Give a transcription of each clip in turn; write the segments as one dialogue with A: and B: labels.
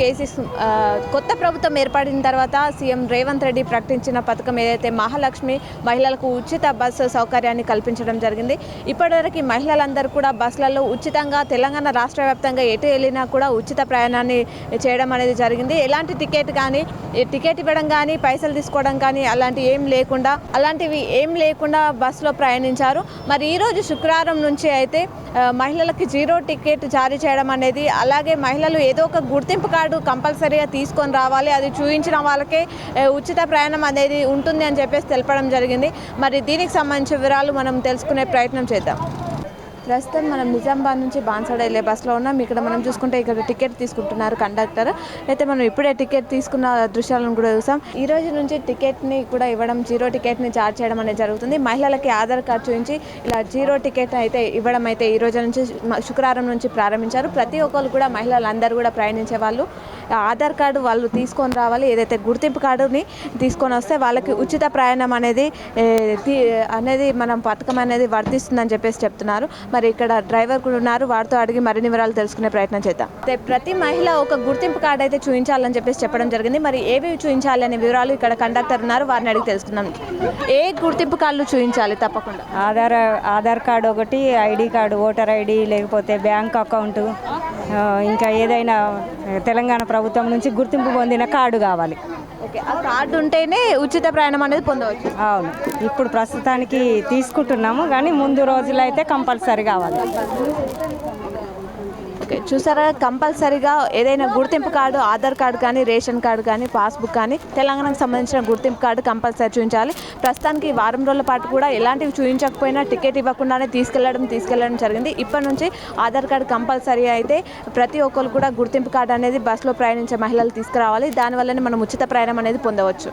A: కేసీస్ కొత్త ప్రభుత్వం ఏర్పడిన తర్వాత సీఎం రేవంత్ రెడ్డి ప్రకటించిన పథకం ఏదైతే మహాలక్ష్మి మహిళలకు ఉచిత బస్సు సౌకర్యాన్ని కల్పించడం జరిగింది. ఇప్పటివరకు మహిళలందరూ కూడా బస్సులలో ఉచితంగా తెలంగాణ రాష్ట్ర వ్యాప్తంగా ఎటు వెళ్ళినా కూడా ఉచిత ప్రయాణాన్ని చేయడం అనేది జరిగింది. ఎలాంటి టికెట్ కానీ టికెట్ ఇవ్వడం కానీ పైసలు తీసుకోవడం కానీ అలాంటి ఏం లేకుండా అలాంటివి ఏం లేకుండా బస్సులో ప్రయాణించారు. మరి ఈరోజు శుక్రవారం నుంచి అయితే మహిళలకి జీరో టికెట్ జారీ చేయడం అనేది అలాగే మహిళలు ఏదో ఒక గుర్తింపు కార్డు కంపల్సరీగా తీసుకొని రావాలి. అది చూపించిన వాళ్ళకే ఉచిత ప్రయాణం అనేది ఉంటుంది అని చెప్పేసి తెలపడం జరిగింది. మరి దీనికి సంబంధించిన వివరాలు మనం తెలుసుకునే ప్రయత్నం చేద్దాం. ప్రస్తుతం మనం నిజామాబాద్ నుంచి బాన్సాడ వెళ్ళే బస్సులో ఉన్నాం. ఇక్కడ మనం చూసుకుంటే ఇక్కడ టికెట్ తీసుకుంటున్నారు కండక్టర్. అయితే మనం ఇప్పుడే టికెట్ తీసుకున్న దృశ్యాలను కూడా చూసాం. ఈ రోజు నుంచి టికెట్ని కూడా ఇవ్వడం జీరో టికెట్ని చార్జ్ చేయడం అనేది జరుగుతుంది. మహిళలకి ఆధార్ కార్డ్ చూపించి ఇలా జీరో టికెట్ అయితే ఇవ్వడం అయితే ఈ రోజు నుంచి శుక్రవారం నుంచి ప్రారంభించారు. ప్రతి ఒక్కరు కూడా మహిళలు అందరూ కూడా ప్రయాణించే వాళ్ళు. ఆధార్ కార్డు వాళ్ళు తీసుకొని రావాలి. ఏదైతే గుర్తింపు కార్డుని తీసుకొని వస్తే వాళ్ళకి ఉచిత ప్రయాణం అనేది తీ- అనేది మనం పథకం అనేది వర్తిస్తుందని చెప్పేసి చెప్తున్నారు. మరి ఇక్కడ డ్రైవర్ కూడా ఉన్నారు. వారితో అడిగి మరిన్ని వివరాలు తెలుసుకునే ప్రయత్నం చేద్దాం. అయితే ప్రతి మహిళ ఒక గుర్తింపు కార్డు అయితే చూపించాలని చెప్పేసి చెప్పడం జరిగింది. మరి ఏవి చూపించాలి అనే వివరాలు ఇక్కడ కండక్టర్ ఉన్నారు. వారిని అడిగి తెలుసుకుందాం. ఏ గుర్తింపు కార్డులు చూపించాలి తప్పకుండా?
B: ఆధార్ ఆధార్ కార్డు ఒకటి ఐడి కార్డు ఓటర్ ఐడి లేకపోతే బ్యాంక్ అకౌంట్. ఇంకా ఏదైనా తెలంగాణ ప్రభుత్వం నుంచి గుర్తింపు పొందిన కార్డు కావాలి.
A: ఓకే ఆ కార్డు ఉంటేనే ఉచిత ప్రయాణం అనేది పొందవచ్చు.
B: అవును. ఇప్పుడు ప్రస్తుతానికి తీసుకుంటున్నాము కానీ ముందు రోజులైతే కంపల్సరీ కావాలి.
A: ఓకే చూసారా? కంపల్సరీగా ఏదైనా గుర్తింపు కార్డు ఆధార్ కార్డు కానీ రేషన్ కార్డు కానీ పాస్బుక్ కానీ తెలంగాణకు సంబంధించిన గుర్తింపు కార్డు కంపల్సరీ చూపించాలి. ప్రస్తుతానికి వారం రోజుల పాటు కూడా ఎలాంటివి చూపించకపోయినా టికెట్ ఇవ్వకుండానే తీసుకెళ్ళడం తీసుకెళ్ళడం జరిగింది. ఇప్పటి నుంచి ఆధార్ కార్డు కంపల్సరీ అయితే ప్రతి ఒక్కరు కూడా గుర్తింపు కార్డు అనేది బస్సులో ప్రయాణించే మహిళలు తీసుకురావాలి. దానివల్లనే మనం ఉచిత ప్రయాణం అనేది పొందవచ్చు.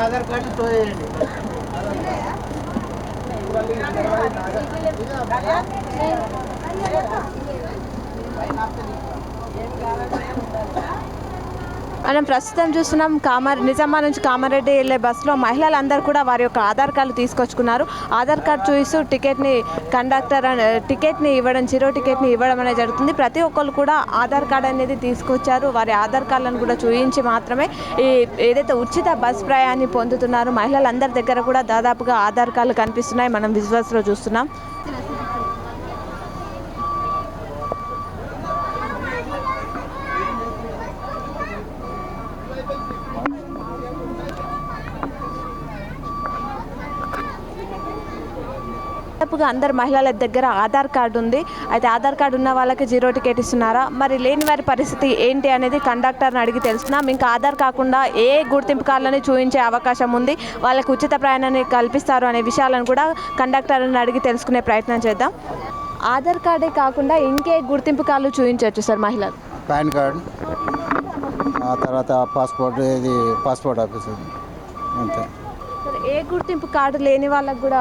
C: ఆధార్ కార్డు
A: మనం ప్రస్తుతం చూస్తున్నాం కామారె నిజామా నుంచి కామారెడ్డి వెళ్ళే బస్సులో మహిళలందరూ కూడా వారి యొక్క ఆధార్ కార్డు తీసుకొచ్చుకున్నారు. ఆధార్ కార్డు చూపిస్తూ టికెట్ని కండక్టర్ అనే- టికెట్ని ఇవ్వడం జీరో టికెట్ని ఇవ్వడం అనేది జరుగుతుంది. ప్రతి ఒక్కరు కూడా ఆధార్ కార్డు అనేది తీసుకొచ్చారు. వారి ఆధార్ కార్డులను కూడా చూపించి మాత్రమే ఈ ఏదైతే ఉచిత బస్ ప్రయాణాన్ని పొందుతున్నారు మహిళలందరి దగ్గర కూడా దాదాపుగా ఆధార్ కార్డులు కనిపిస్తున్నాయి. మనం విజువల్స్లో చూస్తున్నాం. దాదాపుగా అందరు మహిళల దగ్గర ఆధార్ కార్డు ఉంది. అయితే ఆధార్ కార్డు ఉన్న వాళ్ళకి జీరో టికెట్ ఇస్తున్నారా? మరి లేని వారి పరిస్థితి ఏంటి అనేది కండక్టర్ని అడిగి తెలుసుకున్నాం ఇంకా ఆధార్ కాకుండా ఏ గుర్తింపు కార్డులని చూపించే అవకాశం ఉంది? వాళ్ళకి ఉచిత ప్రయాణాన్ని కల్పిస్తారు అనే విషయాలను కూడా కండక్టర్ని అడిగి తెలుసుకునే ప్రయత్నం చేద్దాం. ఆధార్ కార్డే కాకుండా ఇంకే గుర్తింపు కార్డులు చూపించవచ్చు సార్ మహిళలు.
C: పాన్ కార్డ్ ఆ తర్వాత పాస్పోర్ట్ ఇది పాస్పోర్ట్ ఆఫీస్ అంతే.
A: ఏ గుర్తింపు కార్డు లేని వాళ్ళకి కూడా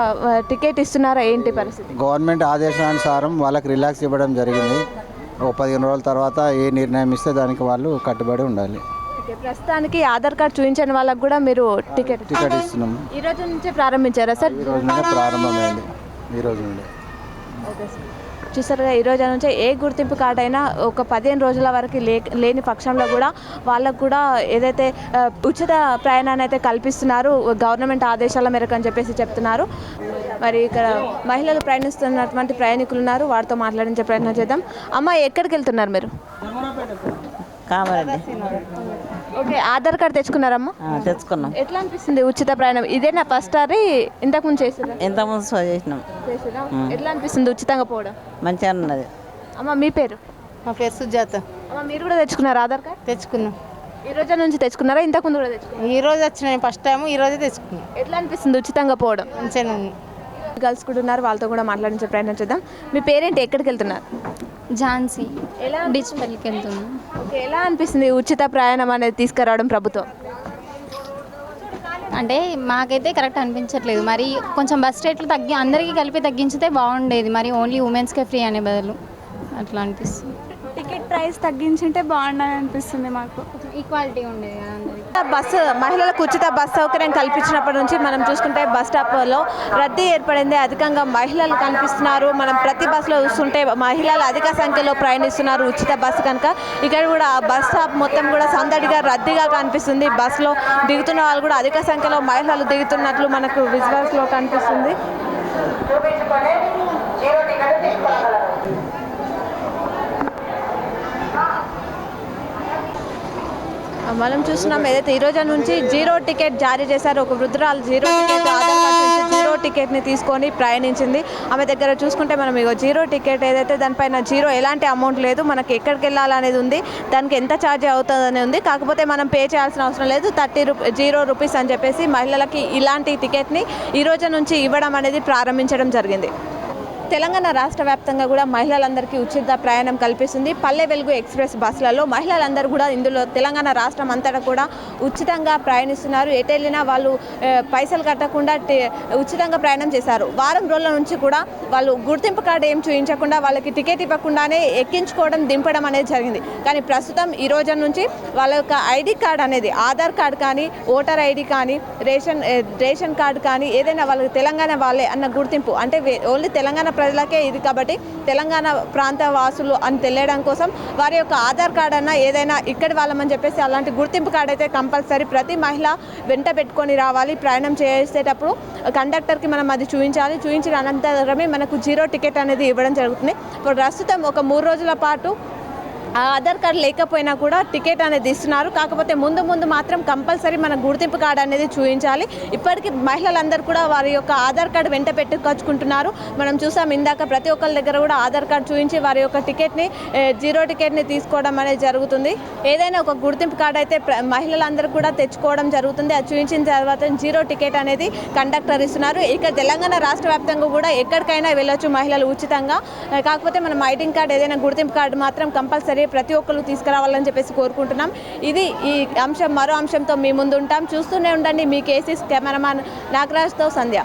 A: టికెట్ ఇస్తున్నారా? ఏంటి పరిస్థితి?
C: గవర్నమెంట్ ఆదేశానుసారం వాళ్ళకి రిలాక్స్ ఇవ్వడం జరిగింది. ఓ పదిహేను రోజుల తర్వాత ఏ నిర్ణయం ఇస్తే దానికి వాళ్ళు కట్టుబడి ఉండాలి.
A: ప్రస్తుతానికి ఆధార్ కార్డు చూపించని వాళ్ళకి కూడా మీరు టికెట్
C: టికెట్ ఇస్తున్నాము
A: ఈ రోజు నుంచే ప్రారంభించారా సార్?
C: ఈ రోజు నుండి ప్రారంభమైంది. ఈ రోజు నుండి.
A: Okay sir. చూసారుగా ఈ రోజు నుంచి ఏ గుర్తింపు కార్డు అయినా ఒక పదిహేను రోజుల వరకు లే లేని పక్షంలో కూడా వాళ్ళకు కూడా ఏదైతే ఉచిత ప్రయాణాన్ని అయితే కల్పిస్తున్నారు గవర్నమెంట్ ఆదేశాల మేరకు అని చెప్పేసి చెప్తున్నారు. మరి ఇక్కడ మహిళలు ప్రయాణిస్తున్నటువంటి ప్రయాణికులు ఉన్నారు వారితో మాట్లాడించే ప్రయత్నం చేద్దాం. అమ్మ ఎక్కడికి వెళ్తున్నారు మీరు?
D: కామారెడ్డి.
A: ఓకే ఆధార్ కార్డు తెచ్చుకున్నారమ్మా?
D: ఆ, తెచ్చుకున్నాం.
A: ఎట్లా అనిపిస్తుంది ఉచిత ప్రయాణం? ఇదే నా ఫస్ట్ సారి ఇంతకుముందు చేసిరా
D: ఇంతకుముందు సో చేసినాం.
A: చేసిరా ఎట్లా అనిపిస్తుంది ఉచితంగా పోవడం?
D: మంచిగా ఉన్నది.
A: అమ్మ మీ పేరు?
E: మా పేరు సుజాత.
A: అమ్మ మీరు కూడా తెచ్చుకున్నారా ఆధార్ కార్డ్?
E: తెచ్చుకున్నాం.
A: ఈ రోజు నుంచి తెచ్చుకున్నారా? ఇంతకుముందు కూడా తెచ్చుకున్నారా?
E: ఈ రోజు వచ్చిన ఫస్ట్ టైం ఈ రోజే తెచ్చుకున్నాం.
A: ఎట్లా అనిపిస్తుంది ఉచితంగా పోవడం?
E: మంచిగా ఉంది.
A: గర్ల్స్ కూడా ఉన్నారు వాళ్ళతో కూడా మాట్లాడించే ప్రయత్నం చేద్దాం. మీ పేరేంటి? ఎక్కడికి వెళ్తున్నారు?
F: ఝాన్సీ
A: ఎలా
F: డిజిటల్కి వెళ్తున్నాం
A: ఓకే ఎలా అనిపిస్తుంది ఉచిత ప్రయాణం అనేది తీసుకురావడం ప్రభుత్వం?
F: అంటే మాకైతే కరెక్ట్ అనిపించట్లేదు. మరి కొంచెం బస్ రేట్లు తగ్గి అందరికీ కలిపి తగ్గించితే బాగుండేది. మరి ఓన్లీ ఉమెన్స్కే ఫ్రీ అనే బదులు అట్లా అనిపిస్తుంది.
G: టికెట్ ప్రైస్ తగ్గించుంటే బాగుండని అనిపిస్తుంది మాకు.
F: ఈక్వాలిటీ ఉండేది కదా అందరికి.
A: బస్సు మహిళలకు ఉచిత బస్ సౌకర్యం కల్పించినప్పటి నుంచి మనం చూసుకుంటే బస్ స్టాప్లో రద్దీ ఏర్పడింది. అధికంగా మహిళలు కనిపిస్తున్నారు. మనం ప్రతి బస్సులో చూస్తుంటే మహిళలు అధిక సంఖ్యలో ప్రయాణిస్తున్నారు ఉచిత బస్సు కనుక. ఇక్కడ కూడా బస్ స్టాప్ మొత్తం కూడా సందడిగా రద్దీగా కనిపిస్తుంది. బస్సులో దిగుతున్న వాళ్ళు కూడా అధిక సంఖ్యలో మహిళలు దిగుతున్నట్లు మనకు విజువల్స్లో కనిపిస్తుంది. మనం చూస్తున్నాం ఏదైతే ఈ రోజు నుంచి జీరో టికెట్ జారీ చేశారో ఒక వృద్ధురాలు జీరో టికెట్ ఆధార్ కార్డు నుంచి జీరో టికెట్ని తీసుకొని ప్రయాణించింది. ఆమె దగ్గర చూసుకుంటే మనం ఇగో జీరో టికెట్ ఏదైతే దానిపైన జీరో ఎలాంటి అమౌంట్ లేదు మనకి ఎక్కడికి వెళ్ళాలనేది ఉంది దానికి ఎంత ఛార్జ్ అవుతుందని ఉంది. కాకపోతే మనం పే చేయాల్సిన అవసరం లేదు థర్టీ రూపీ జీరో రూపీస్ అని చెప్పేసి మహిళలకి ఇలాంటి టికెట్ని ఈ రోజు నుంచి ఇవ్వడం అనేది ప్రారంభించడం జరిగింది. తెలంగాణ రాష్ట్ర వ్యాప్తంగా కూడా మహిళలందరికీ ఉచిత ప్రయాణం కల్పిస్తుంది. పల్లె వెలుగు ఎక్స్ప్రెస్ బస్సులలో మహిళలందరూ కూడా ఇందులో తెలంగాణ రాష్ట్రం అంతటా కూడా ఉచితంగా ప్రయాణిస్తున్నారు. ఎటు వెళ్ళినా వాళ్ళు పైసలు కట్టకుండా ఉచితంగా ప్రయాణం చేశారు. వారం రోజుల నుంచి కూడా వాళ్ళు గుర్తింపు కార్డు ఏం చూపించకుండా వాళ్ళకి టికెట్ ఇవ్వకుండానే ఎక్కించుకోవడం దింపడం అనేది జరిగింది. కానీ ప్రస్తుతం ఈ రోజు నుంచి వాళ్ళ యొక్క ఐడి కార్డ్ అనేది ఆధార్ కార్డ్ కానీ ఓటర్ ఐడి కానీ రేషన్ రేషన్ కార్డు కానీ ఏదైనా వాళ్ళకి తెలంగాణ వాళ్ళే అన్న గుర్తింపు. అంటే ఓన్లీ తెలంగాణ ప్రజలకే ఇది కాబట్టి తెలంగాణ ప్రాంత వాసులు అని తెలియడం కోసం వారి యొక్క ఆధార్ కార్డ్ అన్న ఏదైనా ఇక్కడి వాళ్ళమని చెప్పేసి అలాంటి గుర్తింపు కార్డు అయితే కంపల్సరీ ప్రతి మహిళ వెంట పెట్టుకొని రావాలి. ప్రయాణం చేసేటప్పుడు కండక్టర్కి మనం అది చూపించాలి చూపించిన అనంతరమే మనకు జీరో టికెట్ అనేది ఇవ్వడం జరుగుతుంది. ఇప్పుడు ప్రస్తుతం ఒక మూడు రోజుల పాటు ఆధార్ కార్డు లేకపోయినా కూడా టికెట్ అనేది ఇస్తున్నారు. కాకపోతే ముందు ముందు మాత్రం కంపల్సరీ మన గుర్తింపు కార్డు అనేది చూపించాలి ఇప్పటికీ మహిళలందరూ కూడా వారి యొక్క ఆధార్ కార్డు వెంట పెట్టుకొచ్చుకుంటున్నారు. మనం చూసాం ఇందాక ప్రతి ఒక్కరి దగ్గర కూడా ఆధార్ కార్డు చూపించి వారి యొక్క టికెట్ని జీరో టికెట్ని తీసుకోవడం అనేది జరుగుతుంది. ఏదైనా ఒక గుర్తింపు కార్డు అయితే మహిళలందరూ కూడా తెచ్చుకోవడం జరుగుతుంది. అది చూపించిన తర్వాత జీరో టికెట్ అనేది కండక్టర్ ఇస్తున్నారు. ఇక తెలంగాణ రాష్ట్ర వ్యాప్తంగా కూడా ఎక్కడికైనా వెళ్ళొచ్చు మహిళలు ఉచితంగా. కాకపోతే మనం ఐడెంటి కార్డు ఏదైనా గుర్తింపు కార్డు మాత్రం కంపల్సరీ ప్రతి ఒక్కరు తీసుకురావాలని చెప్పేసి కోరుకుంటున్నాం. ఇది ఈ అంశం మరో అంశంతో మీ ముందు ఉంటాం. చూస్తూనే ఉండండి మీ కేసీస్ కెమెరామాన్ నాగరాజ్తో సంధ్య.